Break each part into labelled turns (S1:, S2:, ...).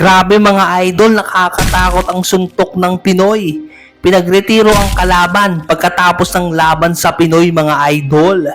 S1: Grabe mga idol, nakakatakot ang suntok ng Pinoy. Pinagretiro ang kalaban pagkatapos ng laban sa Pinoy mga idol.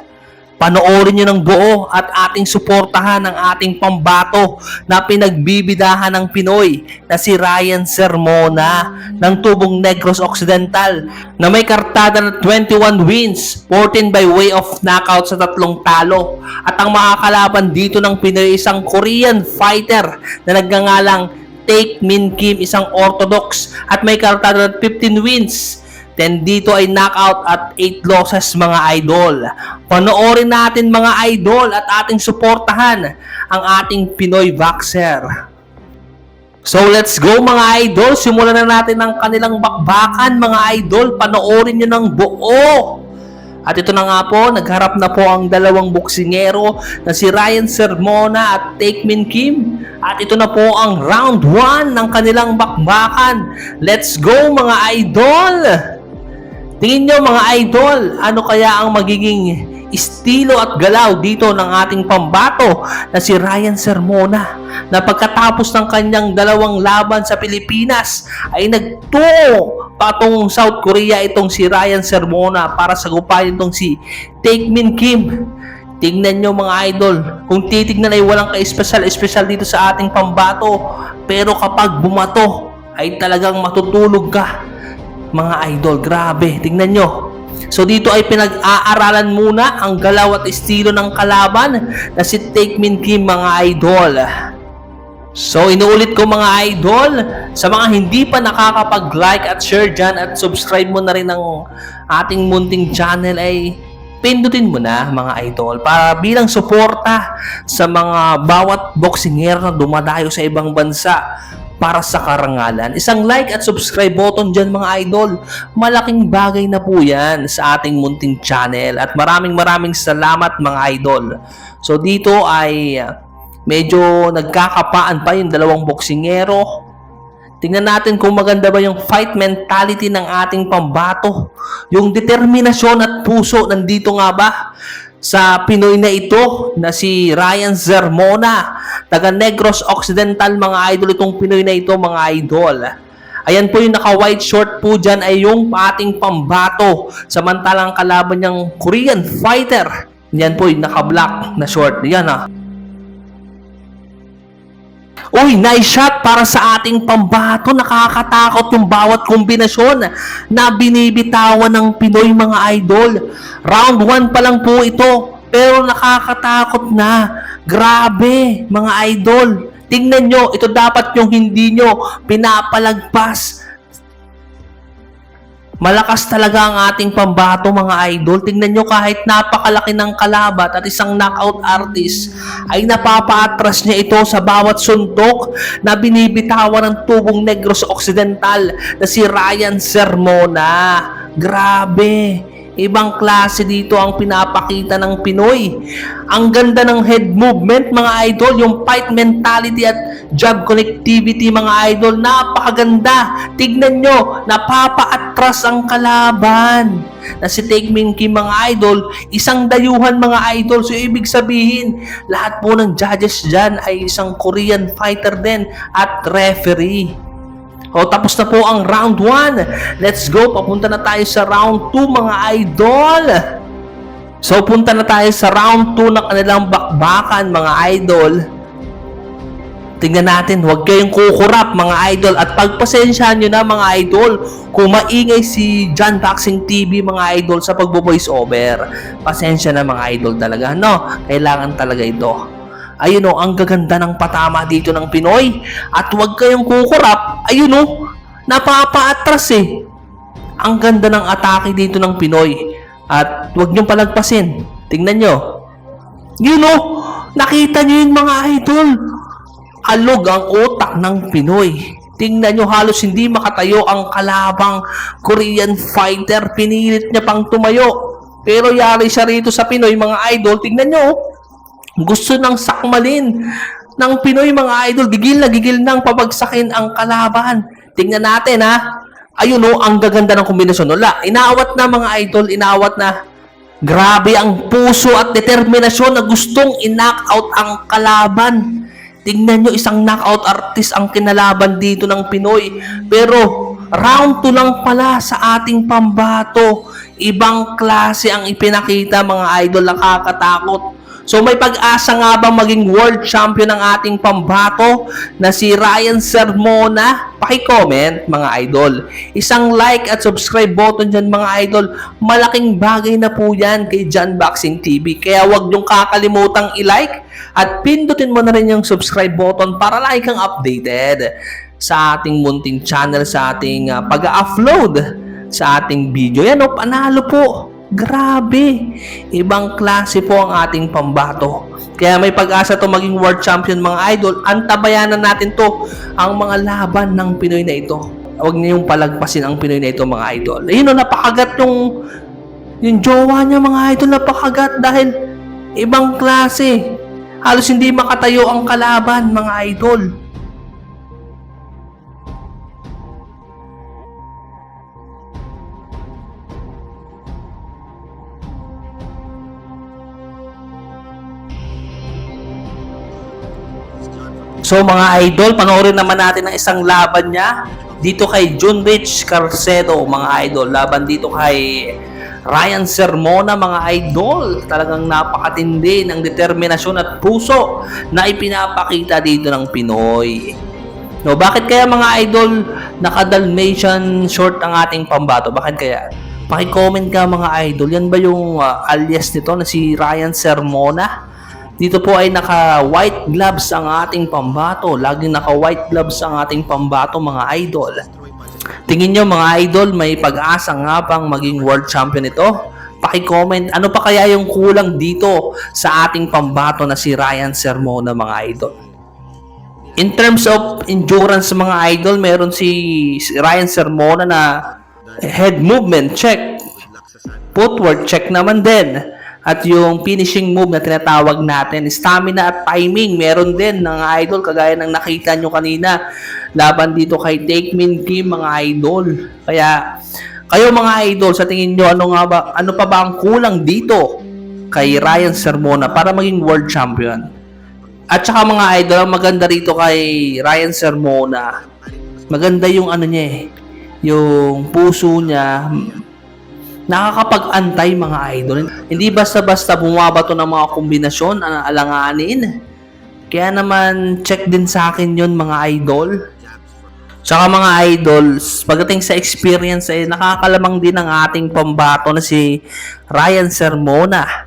S1: Panoorin nyo ng buo at ating suportahan ang ating pambato na pinagbibidahan ng Pinoy na si Ryan Sermona ng Tubong Negros Occidental na may kartada na 21 wins, 14 by way of knockout sa tatlong talo. At ang makakalaban dito ng Pinoy isang Korean fighter na nagngangalang Take Min Kim, isang orthodox at may kartada na 15 wins. Then dito ay knockout at 8 losses mga idol. Panoorin natin mga idol at ating suportahan ang ating Pinoy Boxer. So let's go mga idol. Simulan na natin ang kanilang bakbakan mga idol. Panoorin nyo ng buo. At ito na nga po, nagharap na po ang dalawang boksingero na si Ryan Sermona at Take Min Kim. At ito na po ang round 1 ng kanilang bakbakan. Let's go mga idol! Tingin nyo mga idol, ano kaya ang magiging estilo at galaw dito ng ating pambato na si Ryan Sermona na pagkatapos ng kanyang dalawang laban sa Pilipinas ay nagtungo patungong South Korea itong si Ryan Sermona para sagupayan itong si Take Min Kim. Tingnan nyo mga idol, kung titignan ay walang ka-special-special dito sa ating pambato pero kapag bumato ay talagang matutulog ka mga idol. Grabe, tingnan nyo. So dito ay pinag-aaralan muna ang galaw at estilo ng kalaban na si Take Min Kim mga idol. So inuulit ko mga idol, sa mga hindi pa nakakapag-like at share dyan at subscribe mo na rin ang ating munting channel ay pindutin mo na mga idol para bilang suporta sa mga bawat boksingero na dumadayo sa ibang bansa para sa karangalan. Isang like at subscribe button dyan mga idol. Malaking bagay na po yan sa ating munting channel. At maraming maraming salamat mga idol. So dito ay uh, medyo nagkakapaan pa yung dalawang boksingero. Tingnan natin kung maganda ba yung fight mentality ng ating pambato. Yung determinasyon at puso nandito nga ba sa Pinoy na ito na si Ryan Zermona, taga Negros Occidental mga idol itong Pinoy na ito mga idol. Ayan po yung naka-white short po dyan ay yung ating pambato. Samantalang kalaban niyang Korean fighter. Yan po yung naka-black na short. Yan ah. Uy, nice shot para sa ating pambato. Nakakatakot yung bawat kombinasyon na binibitawan ng Pinoy mga idol. Round 1 pa lang po ito. Pero nakakatakot na. Grabe, mga idol. Tingnan nyo, ito dapat yung hindi nyo pinapalagpas. Malakas talaga ang ating pambato mga idol. Tingnan nyo kahit napakalaki ng kalabat at isang knockout artist ay napapaatras niya ito sa bawat suntok na binibitawan ng tubong Negros Occidental na si Ryan Sermona. Grabe! Ibang klase dito ang pinapakita ng Pinoy. Ang ganda ng head movement mga idol, yung fight mentality at jab connectivity mga idol, napakaganda. Tignan nyo, napapaatras ang kalaban. Na si Take Min Kim mga idol, isang dayuhan mga idol. So ibig sabihin, lahat po ng judges dyan ay isang Korean fighter din at referee. O tapos na po ang round 1. Let's go. Papunta na tayo sa round 2 mga idol. So punta na tayo sa round 2 ng kanilang bakbakan mga idol. Tingnan natin, huwag kayong kukurap mga idol at pagpasensyahan nyo na mga idol kung maingay si John Boxing TV mga idol sa pagbo-voice over. Pasensya na mga idol talaga, no? Kailangan talaga ito. Ayun o, ang gaganda ng patama dito ng Pinoy. At huwag kayong kukurap. Ayun o, napapaatras eh. Ang ganda ng atake dito ng Pinoy. At huwag niyong palagpasin. Tingnan nyo. Yun o, nakita nyo yun mga idol. Alog ang utak ng Pinoy. Tingnan nyo halos hindi makatayo ang kalabang Korean fighter. Pinilit niya pang tumayo. Pero yari siya rito sa Pinoy mga idol. Tingnan nyo oh gusto ng sakmalin ng Pinoy mga idol. Gigil na gigil nang pabagsakin ang kalaban. Tingnan natin ha. Ayun o, ang gaganda ng kombinasyon. Wala, inaawat na mga idol, inaawat na. Grabe ang puso at determinasyon na gustong in-knock out ang kalaban. Tingnan nyo, isang knockout artist ang kinalaban dito ng Pinoy. Pero round 2 lang pala sa ating pambato. Ibang klase ang ipinakita mga idol, nakakatakot. So may pag-asa nga bang maging world champion ng ating pambato na si Ryan Sermona? Paki-comment mga idol. Isang like at subscribe button dyan mga idol. Malaking bagay na po yan kay John Boxing TV. Kaya huwag niyong kakalimutang i-like at pindutin mo na rin yung subscribe button para lagi kang updated sa ating munting channel, sa ating ah, pag-upload sa ating video. Yan o, panalo po. Grabe! Ibang klase po ang ating pambato. Kaya may pag-asa to maging world champion mga idol. Antabayanan natin to ang mga laban ng Pinoy na ito. Huwag niyong palagpasin ang Pinoy na ito mga idol. Ayun o, napakagat yung yung jowa niya mga idol napakagat dahil ibang klase. Halos hindi makatayo ang kalaban mga idol. So mga idol, panoorin naman natin ang isang laban niya dito kay Jun Rich Carcedo, mga idol. Laban dito kay Ryan Sermona, mga idol. Talagang napakatindi ng determinasyon at puso na ipinapakita dito ng Pinoy. No, bakit kaya mga idol naka-Dalmatian short ang ating pambato? Bakit kaya? Paki-comment ka mga idol. Yan ba yung uh, alias nito na si Ryan Sermona? Dito po ay naka-white gloves ang ating pambato. Laging naka-white gloves ang ating pambato mga idol. Tingin nyo mga idol, may pag-asa nga bang maging world champion ito? Paki-comment, ano pa kaya yung kulang dito sa ating pambato na si Ryan Sermona mga idol? In terms of endurance mga idol, meron si Ryan Sermona na head movement check. Footwork check naman din. At yung finishing move na tinatawag natin, stamina at timing, meron din ng idol kagaya ng nakita nyo kanina laban dito kay Take Min Kim mga idol. Kaya kayo mga idol, sa tingin nyo ano nga ba ano pa ba ang kulang dito kay Ryan Sermona para maging world champion? At saka mga idol, ang maganda rito kay Ryan Sermona, maganda yung ano niya eh, yung puso niya, nakakapag-antay mga idol. Hindi basta-basta bumabato ng mga kombinasyon, ang alanganin. Kaya naman, check din sa akin yon mga idol. Tsaka mga idols, pagdating sa experience ay nakakalamang din ang ating pambato na si Ryan Sermona.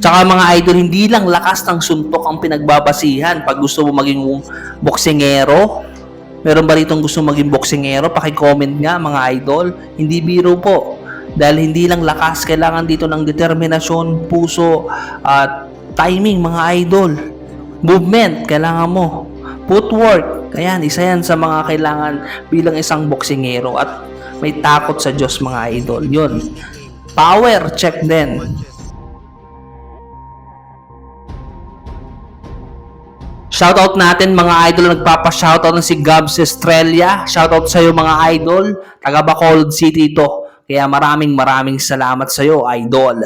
S1: Tsaka mga idol, hindi lang lakas ng suntok ang pinagbabasihan pag gusto mo maging boksingero. Meron ba rito gusto maging boksingero? Paki-comment nga mga idol. Hindi biro po. Dahil hindi lang lakas, kailangan dito ng determinasyon, puso, at timing mga idol. Movement, kailangan mo. Footwork, ayan, isa yan sa mga kailangan bilang isang boksingero at may takot sa Diyos mga idol. Yun. Power, check din. Shoutout natin mga idol na nagpapa-shoutout na si Gabs Estrella. Shoutout sa iyo mga idol. Taga Bacolod City ito. Kaya maraming maraming salamat sa iyo, idol.